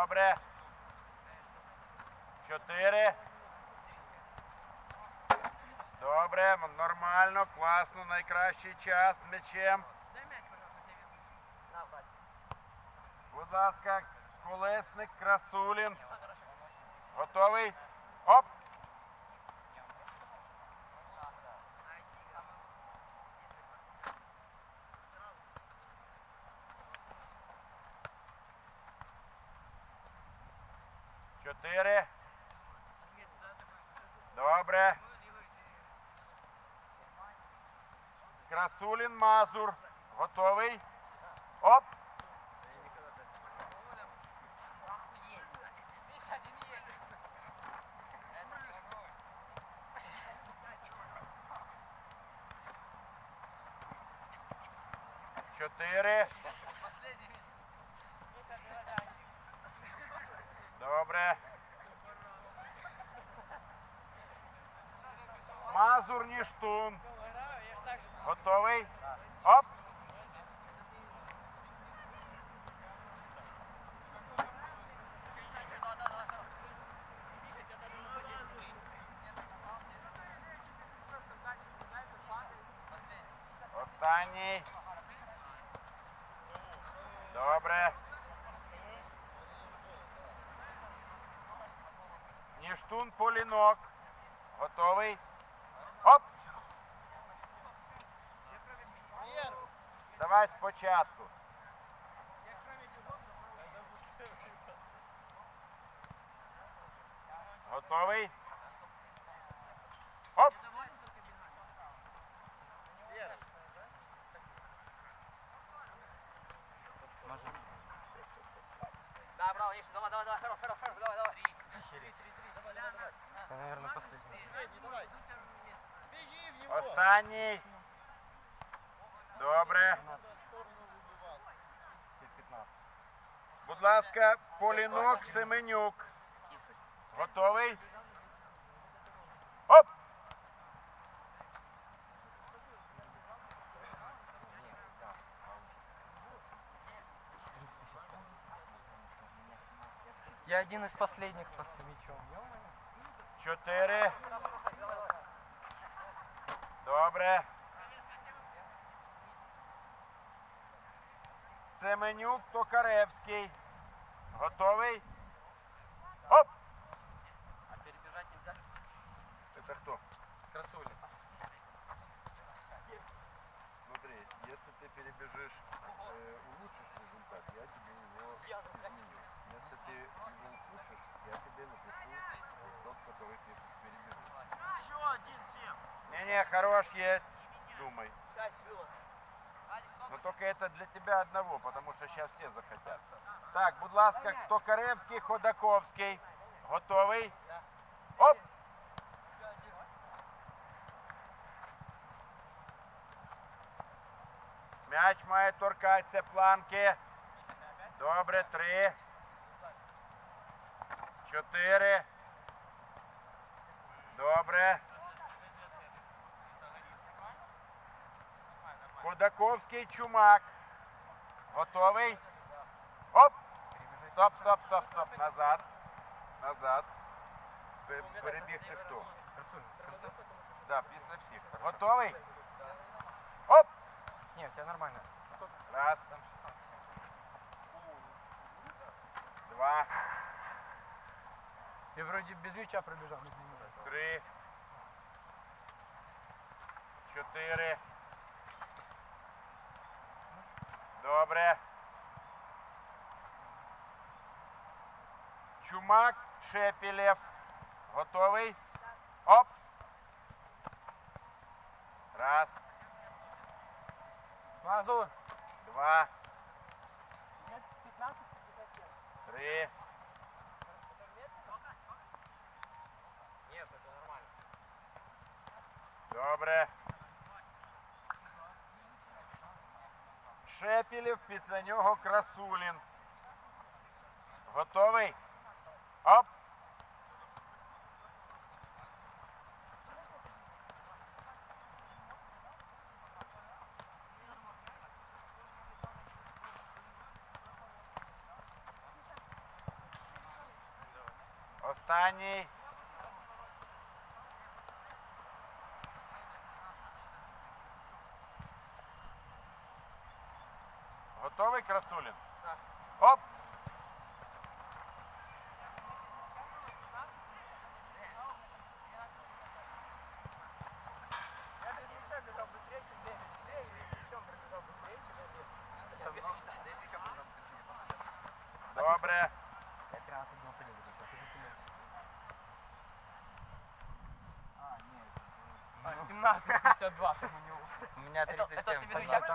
Добре. Чотири. Добре, нормально, класно, найкращий час з м'ячем. Будь ласка, колесник, красулін. Готовий? Чотири. Добре. Красулін Мазур. Готовий? Оп! Чотири. Добре. Мазур Ніштун. Готовий? Оп! Останній. Добре. Ніштун полінок. Готовий? Оп! Давай спочатку. Готовий? Оп! Ниша, давай, давай, давай, хорош, хорош. Это, наверное, последний. Останній. Добре. 15. Будь ласка, Полінок Семенюк. Готовий? Оп! Я один из последних просто мячом. Чотири. Добре. Семенюк Токаревський. Готовий? Оп! А перебежать нельзя? Это кто? Не-не, хорош есть. Думай. Но только это для тебя одного, потому что сейчас все захотят. Так, будь ласка, Токаревський, Ходаковський. Готовий? Оп! М'яч має торкатися планки. Добре, три. Чотири. Добре. Ходаковський чумак. Готовий? Оп! Стоп, стоп, стоп, стоп. Назад. Назад. Пе- Перебігти хто? Красули. Красули. Да, після всіх. Готовий? Оп! Не, у тебя нормально. Раз. Два. Я вроде без мяча пробежал. Три. Чотири. Добре. Чумак, Шепелев. Готовий? Оп. Раз, Мазур. два, три, Нет, это нормально. Добре. Шепелів, після нього Красулін. Готовий? Оп! Останній. Пробежал быстрее, чем я. Добре. Я 13 был сегодня, сейчас уже тянусь. А, 17, 52 там у него. У меня Это- это 37. ты